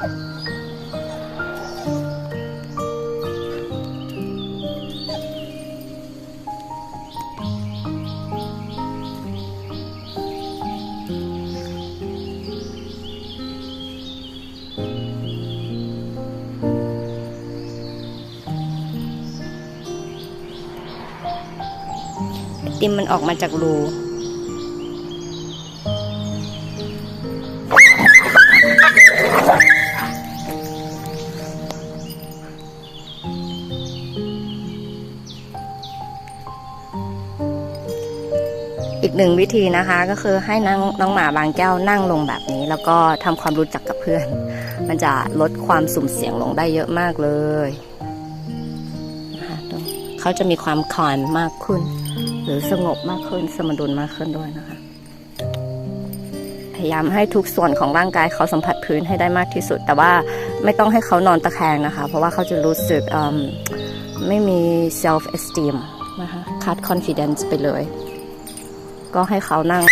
ติมมันออกมาจากรู อีกหนึ่งวิธีนะคะก็คือให้น้องน้องหมาบางแก้วนั่งลงแบบนี้ แล้วก็ทำความรู้จักกับเพื่อน มันจะลดความสุ่มเสี่ยงลงได้เยอะมากเลยนะคะเขาจะมีความคลอนมากขึ้น หรือสงบมากขึ้นสมดุลมากขึ้นด้วยนะคะ พยายามให้ทุกส่วนของร่างกายเขาสัมผัสพื้นให้ได้มากที่สุด แต่ว่าไม่ต้องให้เขานอนตะแคงนะคะ เพราะว่าเขาจะรู้สึกไม่มี self esteem นะคะ ขาด confidence ไปเลย ก็ให้เขานั่ง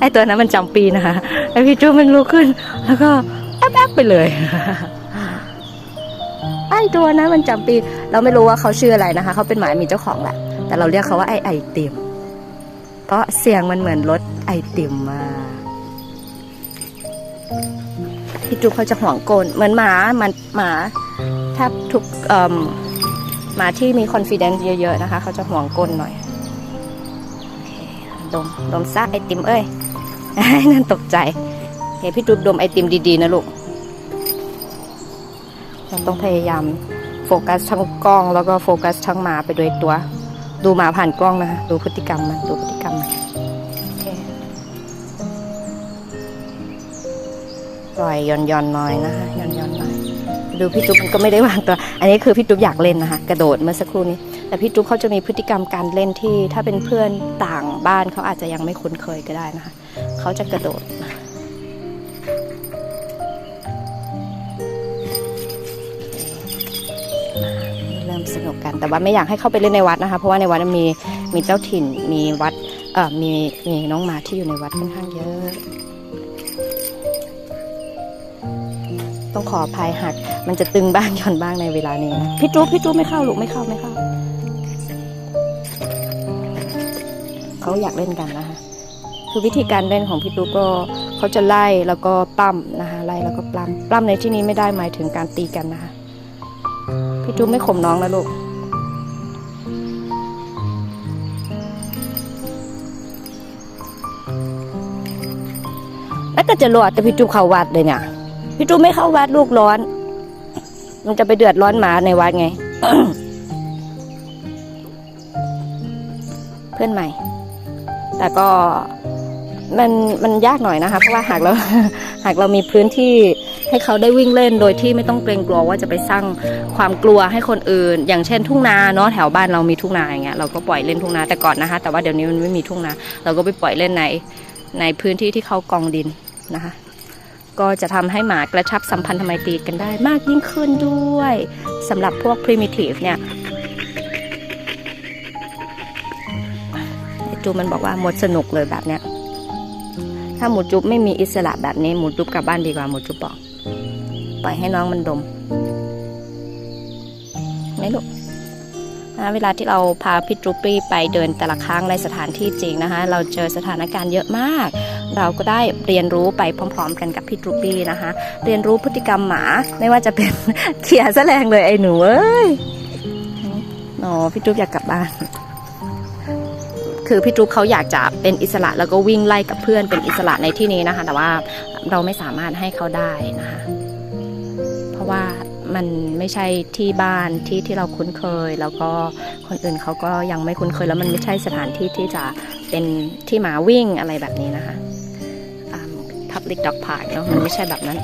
ไอตัวนั้นมันจำปีนะคะ ไอพี่จูมันลุกขึ้น แล้วก็แอบแอบไปเลยไอตัวนั้นมันจำปี เราไม่รู้ว่าเขาชื่ออะไรนะคะ เขาเป็นหมามีเจ้าของแหละ แต่เราเรียกเขาว่าไอไอติม เพราะเสียงมันเหมือนรถไอติมมากพี่จุ๊บเขาจะห่วงโกนเหมือนหมามันหมาแทบทุกเอ่มหมาที่มี confidence เยอะ ๆ นะคะ เขาจะห่วงโกนหน่อย ดม ดมซะไอติมเอ้ยนั่นตกใจเฮ้พี่จุ๊บดมไอติมดีๆนะลูก เราต้องพยายามโฟกัสทั้งกล้อง แล้วก็โฟกัสทั้งหมาไปโดวยตัว ดูหมาผ่านกล้องนะคะดูพฤติกรรมมันดูพฤติกรรมมันปล่อยย่อนย่อนๆหน่อยนะคะย่อนย่อนๆหน่อย ดูพี่ตุ๊กมันก็ไม่ได้วางตัว อันนี้คือพี่ตุ๊กอยากเล่นนะคะ กระโดดเมื่อสักครู่นี้ แต่พี่ตุ๊กเขาจะมีพฤติกรรมการเล่นที่ ถ้าเป็นเพื่อนต่างบ้านเขาอาจจะยังไม่คุ้นเคยก็ได้นะคะ เขาจะกระโดดเริ่มสนุกกัน แต่ว่าไม่อยากให้เข้าไปเล่นในวัดนะคะ เพราะว่าในวัดมีมีเจ้าถิ่น มีวัด เอ่อ มีมีน้องหมาที่อยู่ในวัดค่อนข้างเยอะ ต้องขออภัยหากมันจะตึงบ้างหย่อนบ้างในเวลานี้นะพี่จู๊บพี่จู๊บไม่เข้าลูกไม่เข้าไม่เข้าเขาอยากเล่นกันนะคะคือวิธีการเล่นของพี่ตุ๊กก็เขาจะไล่แล้วก็ปั้มนะคะไล่แล้วก็ปล้ำปล้ำในที่นี้ไม่ได้หมายถึงการตีกันนะคะพี่จุ๊บไม่ข่มน้องนะลูกแล้วก็จะรอดแต่พี่จุ๊บเข้าวัดเลยเนี่ย พี่จุ๊บไม่เข้าวัดลูกร้อน มันจะไปเดือดร้อนหมาในวัดไง เพื่อนใหม่ แต่ก็มันมันยากหน่อยนะคะ เพราะว่าหากเราหากเรามีพื้นที่ให้เขาได้วิ่งเล่นโดยที่ไม่ต้องเกรงกลัวว่าจะไปสร้างความกลัวให้คนอื่น อย่างเช่นทุ่งนาเนาะแถวบ้านเรามีทุ่งนาอย่างเงี้ยเราก็ปล่อยเล่นทุ่งนาแต่ก่อนนะคะ แต่ว่าเดี๋ยวนี้มันไม่มีทุ่งนา เราก็ไปปล่อยเล่นในในพื้นที่ที่เขากองดินนะคะ ก็จะทำให้หมากระชับสัมพันธไมตรีกันได้มากยิ่งขึ้นด้วยสำหรับพวก primitive เนี่ยจูมันบอกว่าหมดสนุกเลยแบบเนี้ย ถ้าหมูจุ๊บไม่มีอิสระแบบนี้หมูจุ๊บกลับบ้านดีกว่าหมูจุ๊บบอกปล่อยให้น้องมันดมไม่ลูกนะเวลาที่เราพาพี่จุ๊บปี้ไปเดินแต่ละครั้งในสถานที่จริงนะคะ เราเจอสถานการณ์เยอะมาก เราก็ได้เรียนรู้ไปพร้อม ๆ กันกับพี่จุ๊บปี้นะคะ เรียนรู้พฤติกรรมหมาไม่ว่าจะเป็นเขี่ยแสแรงเลยไอ้หนูเอ้ยอ๋อพี่จุ๊บอยากกลับบ้าน คือพี่จุ๊บเขาอยากจะเป็นอิสระแล้วก็วิ่งไล่กับเพื่อนเป็นอิสระในที่นี้นะคะ แต่ว่าเราไม่สามารถให้เขาได้นะคะ เพราะว่ามันไม่ใช่ที่บ้านที่ที่เราคุ้นเคย แล้วก็คนอื่นเขาก็ยังไม่คุ้นเคย แล้วมันไม่ใช่สถานที่ที่จะ เป็นที่หมาวิ่งอะไรแบบนี้นะคะอ่า public dog park เนาะมันไม่ใช่แบบนั้น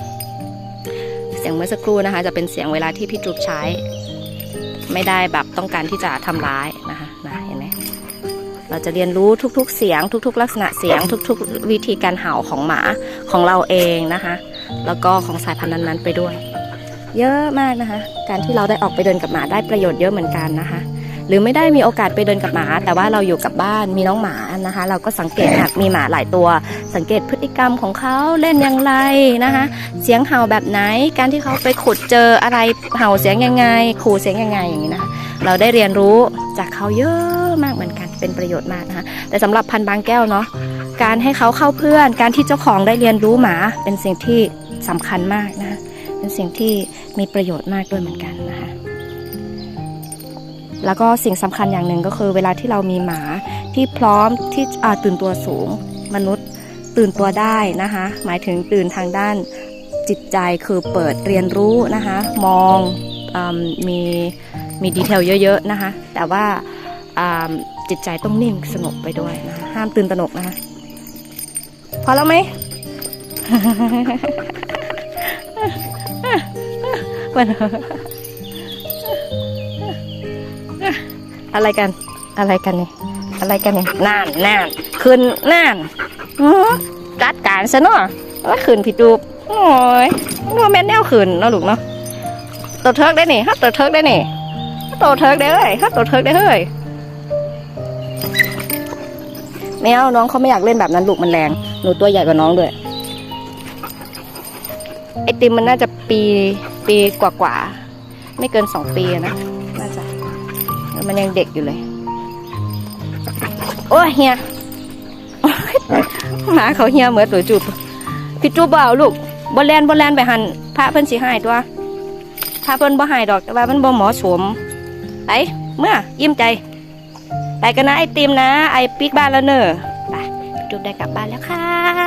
เสียงเมื่อสักครู่นะคะ จะเป็นเสียงเวลาที่พี่จุ๊บใช้ ไม่ได้แบบต้องการที่จะทำร้ายนะคะนะเห็นไหมเราจะเรียนรู้ทุกๆ เสียง ทุก ๆ ลักษณะเสียง ทุก ๆ วิธีการเห่าของหมาของเราเองนะคะ แล้วก็ของสายพันธุ์นั้นๆไปด้วย เยอะมากนะคะ การที่เราได้ออกไปเดินกับหมาได้ประโยชน์เยอะเหมือนกันนะคะ หรือไม่ได้มีโอกาสไปเดินกับหมา แต่ว่าเราอยู่กับบ้านมีน้องหมานะคะ เราก็สังเกตหากมีหมาหลายตัว สังเกตพฤติกรรมของเขาเล่นอย่างไรนะคะ เสียงเห่าแบบไหนการที่เขาไปขุดเจออะไรเห่าเสียงยังไงขู่เสียงยังไงอย่างนี้นะคะเราได้เรียนรู้จากเขาเยอะมากเหมือนกันเป็นประโยชน์มากนะคะแต่สำหรับพันธุ์บางแก้วเนาะการให้เขาเข้าเพื่อน การที่เจ้าของได้เรียนรู้หมา เป็นสิ่งที่สำคัญมากนะคะเป็นสิ่งที่มีประโยชน์มากด้วยเหมือนกันนะคะ แล้วก็สิ่งสำคัญอย่างหนึ่งก็คือ เวลาที่เรามีหมาที่พร้อมที่ตื่นตัวสูง มนุษย์ตื่นตัวได้นะคะ หมายถึงตื่นทางด้านจิตใจคือเปิดเรียนรู้นะคะ มองอมมีมีดีเทลเยอะๆนะคะ แต่ว่าจิตใจต้องนิ่งสงบไปด้วยนะะห้ามตื่นตระหนกนะคะพอแล้วไหมมัน อะไรกัน อะไรกันเนี่ยอะไรกันเนี่ยน่านน่านขึ้นน่านอื้อกัดการซะเนาะว่าขึ้นผิดรูปโอ้ยว่าแม่นแนวขึ้นเนาะลูกเนาะตัวเทิร์กได้นี่ฮัตตัวเทิร์กได้นี่ฮัตตัวเทิร์กได้เฮ้ยฮัตตัวเทิร์กได้เฮ้ยไม่เอาน้องเขาไม่อยากเล่นแบบนั้นลูกมันแรง หนูตัวใหญ่กว่าน้องด้วย ไอติมมันน่าจะปีปีกว่าๆ ไม่เกินสองปีนะ มันยังเด็กอยู่เลย โอ้เฮียหมาเขาเฮียเหมือนตัวจูบพี่จูบเบเอาลูกบอลแลนบอลแลนไปหันพระเพิ่นสิหายตัวพระเพิ่นบ่หายดอกแต่ว่ามันบ่หมาะสมไปเมื่อยิ้มใจ ไปกันนะไอติมนะ ไอปิกบ้านแล้วเนอะไปจูบได้กลับบ้านแล้วค่ะ